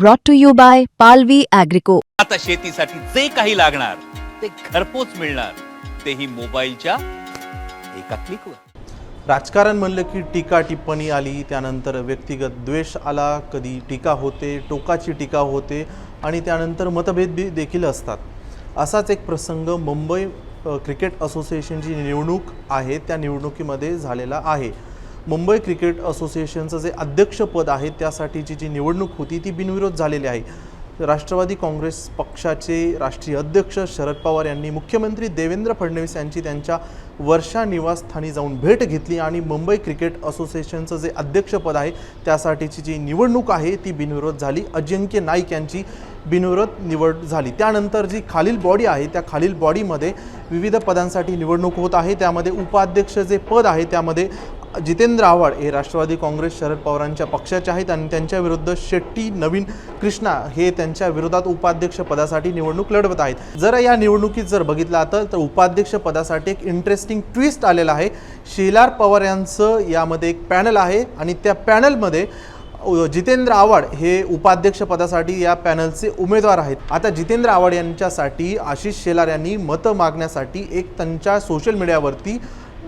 brought to you by Palvi Agrico. आता शेतीसाठी जे काही लागणार ते घरपोच मिळणार. तेही मोबाईलच्या एका क्लिकवर राजकारण म्हणलं की टीका टिप्पणी आली त्यानंतर व्यक्तिगत द्वेष आला कधी टीका होते टोकाची टीका होते आणि त्यानंतर मतभेद बी देखील असतात. असाच एक प्रसंग मुंबई क्रिकेट असोसिएशनची निवडणूक आहे त्या निवडणुकीमध्ये झालेला आहे. मुंबई क्रिकेट असोसिएशनचं जे अध्यक्षपद आहे त्यासाठीची जी निवडणूक होती ती बिनविरोध झालेली आहे. राष्ट्रवादी काँग्रेस पक्षाचे राष्ट्रीय अध्यक्ष शरद पवार यांनी मुख्यमंत्री देवेंद्र फडणवीस यांची त्यांच्या वर्षा निवासस्थानी जाऊन भेट घेतली आणि मुंबई क्रिकेट असोसिएशनचं जे अध्यक्षपद आहे त्यासाठीची जी निवडणूक आहे ती बिनविरोध झाली. अजिंक्य नाईक यांची बिनविरोध निवड झाली. त्यानंतर जी खालील बॉडी आहे त्या खालील बॉडीमध्ये विविध पदांसाठी निवडणूक होत आहे. त्यामध्ये उपाध्यक्ष जे पद आहे त्यामध्ये जितेंद्र आव्हाड हे राष्ट्रवादी काँग्रेस शरद पवारांच्या पक्षाचे आहेत आणि त्यांच्या विरुद्ध शेट्टी नवीन कृष्णा हे त्यांच्या विरोधात उपाध्यक्ष पदासाठी निवडणूक लढवत आहेत. जर या निवडणुकीत जर बघितलं तर तर उपाध्यक्ष पदासाठी एक इंटरेस्टिंग ट्विस्ट आलेला आहे. शेलार पवार यांचं यामध्ये एक पॅनल आहे आणि त्या पॅनलमध्ये जितेंद्र आव्हाड हे उपाध्यक्ष पदासाठी या पॅनलचे उमेदवार आहेत. आता जितेंद्र आव्हाड यांच्यासाठी आशिष शेलार यांनी मतं मागण्यासाठी एक त्यांच्या सोशल मीडियावरती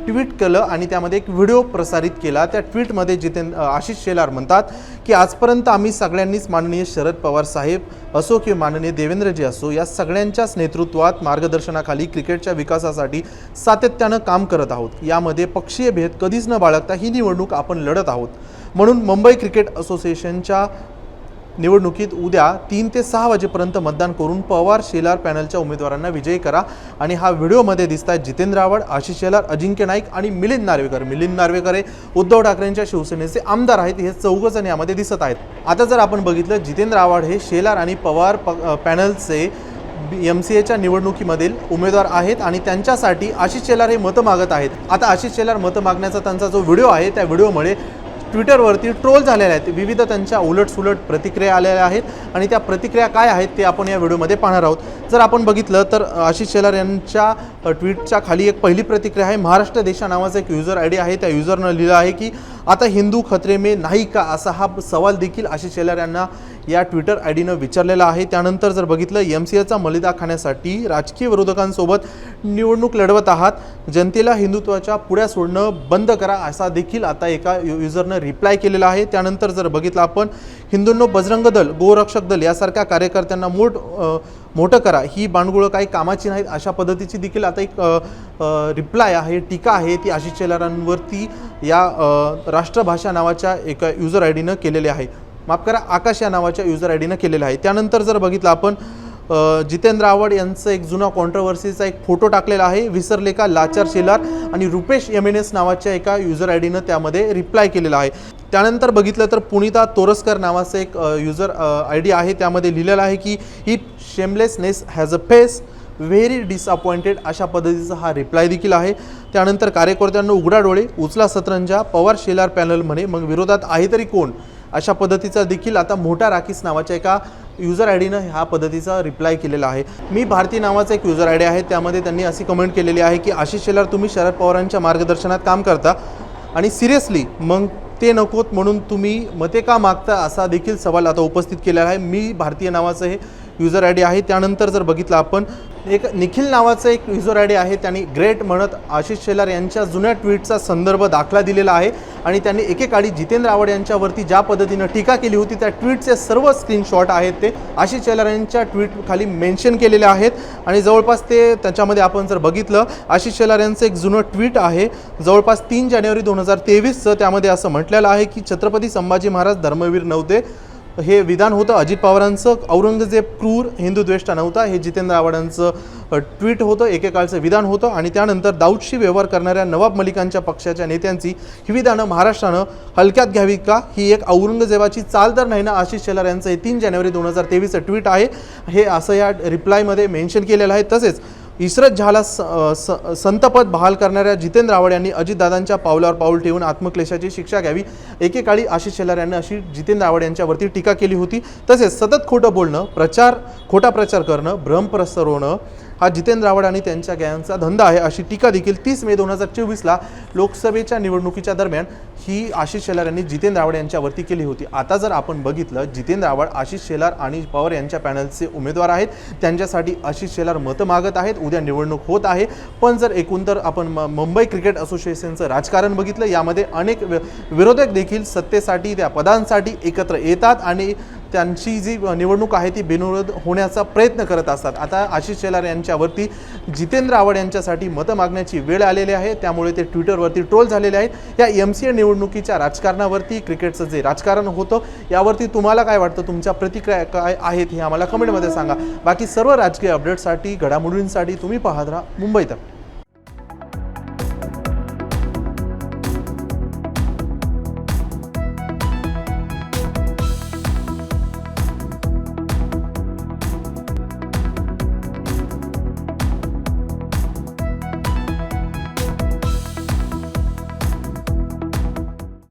ट्विट केलं आणि त्यामध्ये एक व्हिडिओ प्रसारित केला. त्या ट्विटमध्ये जितेंद्र आशिष शेलार म्हणतात की आजपर्यंत आम्ही सगळ्यांनीच माननीय शरद पवार साहेब असो किंवा माननीय देवेंद्रजी असो या सगळ्यांच्याच नेतृत्वात मार्गदर्शनाखाली क्रिकेटच्या विकासासाठी सातत्यानं काम करत आहोत. यामध्ये पक्षीय भेद कधीच न बाळगता ही निवडणूक आपण लढत आहोत. म्हणून मुंबई क्रिकेट असोसिएशनच्या निवडणुकीत उद्या तीन ते सहा वाजेपर्यंत मतदान करून पवार शेलार पॅनलच्या उमेदवारांना विजयी करा. आणि हा व्हिडिओमध्ये दिसत आहेत जितेंद्र आव्हाड आशिष शेलार अजिंक्य नाईक आणि मिलिंद नार्वेकर. मिलिंद नार्वेकर हे उद्धव ठाकरेंच्या शिवसेनेचे आमदार आहेत. हे चौघजण यामध्ये दिसत आहेत. आता जर आपण बघितलं जितेंद्र आव्हाड हे शेलार आणि पवार प पॅनलचे एम सी एच्या निवडणुकीमधील उमेदवार आहेत आणि त्यांच्यासाठी आशिष शेलार हे मतं मागत आहेत. आता आशिष शेलार मतं मागण्याचा त्यांचा जो व्हिडिओ आहे त्या व्हिडिओमुळे ट्विटरवरती ट्रोल झालेल्या आहेत. विविध त्यांच्या उलटसुलट प्रतिक्रिया आलेल्या आहेत आणि त्या प्रतिक्रिया काय आहेत ते आपण या व्हिडिओमध्ये पाहणार आहोत. जर आपण बघितलं तर आशिष शेलार यांच्या ट्विटच्या खाली एक पहिली प्रतिक्रिया आहे. महाराष्ट्र देशा नावाचा एक युजर आय डी आहे. त्या युजरनं लिहिलं आहे की आता हिंदू खतरे में नाही का असा हा सवाल देखील आशिष शेलार यांना या ट्विटर आय डीनं विचारलेला आहे. त्यानंतर जर बघितलं एम सी एचा मलिदा खाण्यासाठी राजकीय विरोधकांसोबत निवडणूक लढवत आहात. जनतेला हिंदुत्वाच्या पुढ्या सोडणं बंद करा असा देखील आता एका युजरनं रिप्लाय केलेला आहे. त्यानंतर जर बघितलं आपण हिंदूंनो बजरंग दल गोरक्षक दल यासारख्या कार्यकर्त्यांना मोठ मोठं करा. ही बाणगुळं काही कामाची नाहीत अशा पद्धतीची देखील आता एक रिप्लाय आहे टीका आहे ती आशिष शेलारांवरती या राष्ट्रभाषा नावाच्या एका युजर आय डीनं केलेली आहे. माफ करा आकाश या नावाच्या युजर आय डीनं केलेलं आहे. त्यानंतर जर बघितलं आपण जितेंद्र आवड यांचं एक जुना कॉन्ट्रवर्सीचा एक फोटो टाकलेला आहे विसरले का लाचार शेलार आणि रुपेश एम एन एस नावाच्या एका युजर आय डीनं त्यामध्ये रिप्लाय केलेला आहे. त्यानंतर बघितलं तर पुनिता तोरसकर नावाचं एक युजर आय डी आहे. त्यामध्ये लिहिलेलं आहे की ही shamelessness has a face very disappointed अशा पद्धतीचा हा रिप्लाय देखील आहे. त्यानंतर कार्यकर्त्यांना उघडा डोळे उचला सतरंजा पवार शेलार पॅनल म्हणे. मग विरोधात आहे तरी कोण? अशा पद्धतीचा देखील आता मोठा राखीस नावाच्या एका युजर आय डीनं ह्या पद्धतीचा रिप्लाय केलेला आहे. मी भारती नावाचा एक युजर आय डी आहे. त्यामध्ये त्यांनी अशी कमेंट केलेली आहे की आशिष शेलार तुम्ही शरद पवारांच्या मार्गदर्शनात काम करता आणि सिरियसली मग ते नकोत म्हणून तुम्ही मते का मागता असा देखील सवाल आता उपस्थित केलेला आहे. मी भारतीय नावाचं हे युजर आय डी आहे. त्यानंतर जर बघितलं आपण एक निखिल नावाचं एक युजर आय डी आहे. त्यांनी ग्रेट म्हणत आशिष शेलार यांच्या जुन्या ट्विटचा संदर्भ दाखला दिलेला आहे. आणि त्यांनी एकेकाळी जितेंद्र आव्हाड यांच्यावरती ज्या पद्धतीनं टीका केली होती त्या ट्विटचे सर्व स्क्रीनशॉट आहेत ते आशिष शेलार यांच्या ट्विट खाली मेन्शन केलेले आहेत. आणि जवळपास ते त्याच्यामध्ये आपण जर बघितलं आशिष शेलार यांचं एक जुनं ट्विट आहे. जवळपास तीन जानेवारी दोन हजार तेवीसचं त्यामध्ये असं म्हटलेलं आहे की छत्रपती संभाजी महाराज धर्मवीर नव्हते. हे विधान होतं अजित पवारांचं. औरंगजेब क्रूर हिंदुद्वेष्टा नव्हता. हे जितेंद्र आव्हाडांचं ट्विट होतं. एकेकाळचं विधान होतं. आणि त्यानंतर दाऊदशी व्यवहार करणाऱ्या नवाब मलिकांच्या पक्षाच्या नेत्यांची ही विधानं महाराष्ट्रानं हलक्यात घ्यावी का? ही एक औरंगजेबाची चाल तर नाही ना? आशिष शेलार यांचं हे तीन जानेवारी दोन हजार तेवीसचं ट्विट आहे. हे असं या रिप्लायमध्ये मेन्शन केलेलं आहे. तसेच इस्रत झाला स स- संतपद बहाल करणाऱ्या जितेंद्र आव्हाड यांनी अजितदादांच्या पावलावर पाऊल ठेवून आत्मक्लेशाची शिक्षा घ्यावी. एकेकाळी आशिष शेलार यांनी अशी जितेंद्र आव्हाड यांच्यावरती टीका केली होती. तसेच सतत खोटं बोलणं प्रचार खोटा प्रचार करणं भ्रम पसरवणं हा जितेंद्र आव्हाड आणि त्यांच्या गॅंगचा धंदा आहे अशी टीका देखील तीस मे दोन हजार चोवीसला लोकसभेच्या निवडणुकीच्या दरम्यान ही आशिष शेलार यांनी जितेंद्र आव्हाड यांच्यावरती केली होती. आता जर आपण बघितलं जितेंद्र आव्हाड आशिष शेलार आणि पवार यांच्या पॅनलचे उमेदवार आहेत. त्यांच्यासाठी आशिष शेलार मतं मागत आहेत. उद्या निवडणूक होत आहे. पण जर एकूण तर आपण म- मुंबई क्रिकेट असोसिएशनचं राजकारण बघितलं यामध्ये अनेक विरोधक देखील सत्तेसाठी त्या पदांसाठी एकत्र येतात आणि त्यांची जी निवडणूक आहे ती बिनविरोध होण्याचा प्रयत्न करत असतात. आता आशिष शेलार यांच्यावरती जितेंद्र आव्हाड यांच्यासाठी मतं मागण्याची वेळ आलेली आहे. त्यामुळे ते ट्विटरवरती ट्रोल झालेले आहेत. या एम सी ए निवडणुकीच्या राजकारणावरती क्रिकेटचं जे राजकारण होतं यावरती तुम्हाला काय वाटतं? तुमच्या प्रतिक्रिया काय आहेत हे आम्हाला कमेंटमध्ये सांगा. बाकी सर्व राजकीय अपडेटसाठी घडामोडींसाठी तुम्ही पाहत राहा मुंबईत